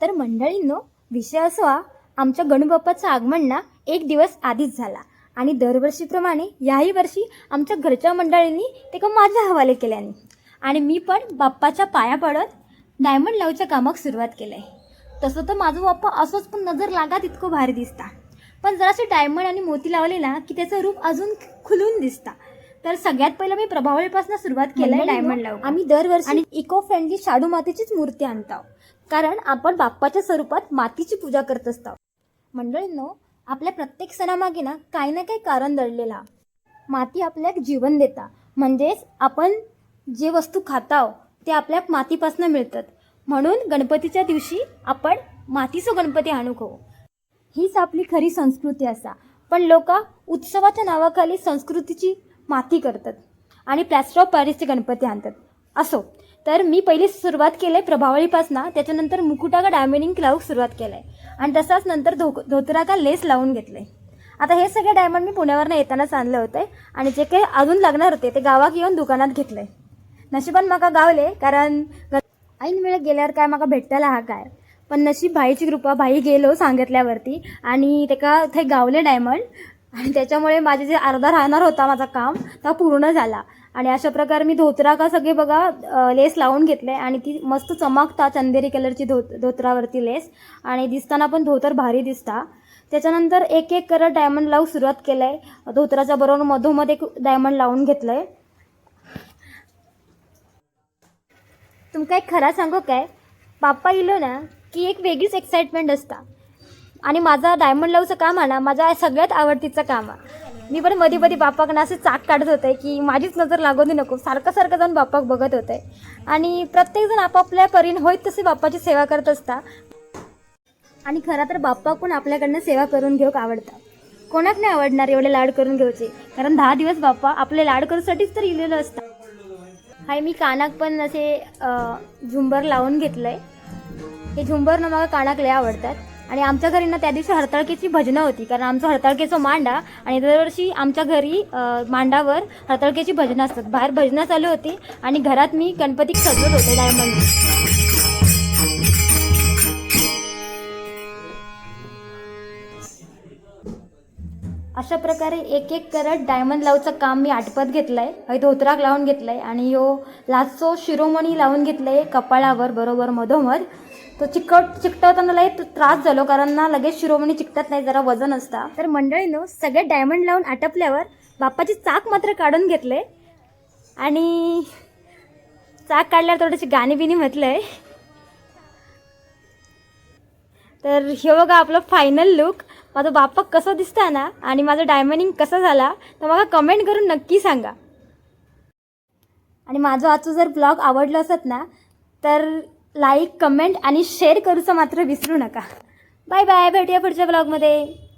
तर मंडळींनो विषय असो हा आमच्या गणबाप्पाचं आगमन ना एक दिवस आधीच झाला. आणि दरवर्षीप्रमाणे याही वर्षी आमच्या घरच्या मंडळींनी ते का माझ्या हवाले केल्याने. आणि मी पण बाप्पाच्या पाया पडत डायमंड लावच्या कामाक सुरुवात केलं आहे तसं तर माझं बाप्पा असंच पण नजर लागा तितकं भारी दिसता. पण जरासे डायमंड आणि मोती लावले ना की त्याचं रूप अजून खुलून दिसता. तर सगळ्यात पहिलं मी प्रभावळीपासून सुरुवात केलं डायमंड लावून. आम्ही दरवर्षी आणि इको फ्रेंडली शाडू मातीचीच मूर्ती आणतो. कारण आपण बाप्पाच्या स्वरूपात मातीची पूजा करत असतो. मंडळींनो आपल्या प्रत्येक सणामागे ना काही ना काही कारण दडलेला. माती आपल्याक जीवन देता. म्हणजेच आपण जे वस्तू खाताव ते आपल्या मातीपासून मिळतात. म्हणून गणपतीच्या दिवशी आपण मातीचो गणपती आणू खाऊ हीच आपली खरी संस्कृती असा पण लोक उत्सवाच्या नावाखाली संस्कृतीची माती करतात आणि प्लॅस्टर ऑफ पॅरिसचे गणपती आणतात असो. तर मी पहिली सुरुवात केली आहे प्रभावळीपासनं त्याच्यानंतर मुकुटा का डायमंडिंग क्लाऊक सुरुवात केलं. आहे आणि तसाच नंतर धो धोतरा का लेस लावून घेतलं. आहे आता हे सगळे डायमंड मी पुण्यावरनं येतानाच आणलं होतं. आणि जे काही अजून लागणार होते ते गावात येऊन दुकानात घेतलंय नशिबान मका गावले कारण ऐन वेळ गेल्यावर काय माका भेटताला हा काय? पण नशीब भाईची कृपा भाई गेलो सांगितल्यावरती. आणि तेका थंय गावले डायमंड आणि त्याच्यामुळे माझे जे अर्धा राहणार होता माझा काम तो पूर्ण झाला. आणि अशा प्रकारे मी धोतरा का सगळे बघा लेस लावून घेतले आणि ती मस्त चमकता चंदेरी कलरची धो धोतरावरती लेस. आणि दिसताना पण धोतर भारी दिसता. त्याच्यानंतर एक एक करत डायमंड लावून सुरुवात केलं आहे धोतराच्या बरोबर मधोमध एक डायमंड लावून घेतलं आहे तुमका एक खरा सांगू काय? बाप्पा इलो ना की एक वेगळीच एक्साइटमेंट असता. आणि माझा डायमंड लावचं काम आहे ना माझा सगळ्यात आवडतीचं काम आहे. मी पण मध्ये मध्ये बाप्पाकडनं असे चाक काढत होते की माझीच नजर लागू दे नको. सारखं सारखं जाऊन बाप्पाक बघत होते. आणि प्रत्येकजण आपापल्या परीन होईत तसे बाप्पाची सेवा करत असता. आणि खरं तर बाप्पा पण आपल्याकडनं सेवा करून घेऊक आवडतात कोणाक नाही आवडणार एवढे लाड करून घ्यायचे कारण दहा दिवस बाप्पा आपले लाड करूसाठीच तर इलेलं असतं. हाय मी कानाक पण असे झुंबर लावून घेतलंय. हे झुंबर ना मला कानाक लय आवडतात. आणि आमच्या घरी ना त्या दिवशी हरताळकीची भजनं होती. कारण आमचं हरताळकेचं मांडा आणि दरवर्षी आमच्या घरी मांडावर हरताळकेची भजनं असतात. बाहेर भजनं चालू होती आणि घरात मी गणपती सजवत होते डायमंड. अशा प्रकारे एक एक करत डायमंड लावचं काम मी आटपत घेतलंय. हय धोत्राक लावून घेतलंय आणि यो लाचो शिरोमणी लावून घेतलंय कपाळावर बरोबर मधोमध. तो चिकट चिकटवताना लय त्रास झालो कारण ना लगेच शिरोमणी चिकटत नाही जरा वजन असता. तर मंडळीनं सगळे डायमंड लावून आटपल्यावर बाप्पाची चाक मात्र काढून घेतले. आणि चाक काढल्यावर थोडीशी गाणी बिनी म्हटलंय. तर हे बघा आपलं फायनल लुक माझा बाप्पा कसं दिसतं ना आणि माझं डायमंडिंग कसं झाला तर मला कमेंट करून नक्की सांगा. आणि माझं आजचं जर ब्लॉग आवडलं असत ना तर लाईक कमेंट आणि शेअर करूचं मात्र विसरू नका. बाय बाय भेटूया पुढच्या ब्लॉगमध्ये.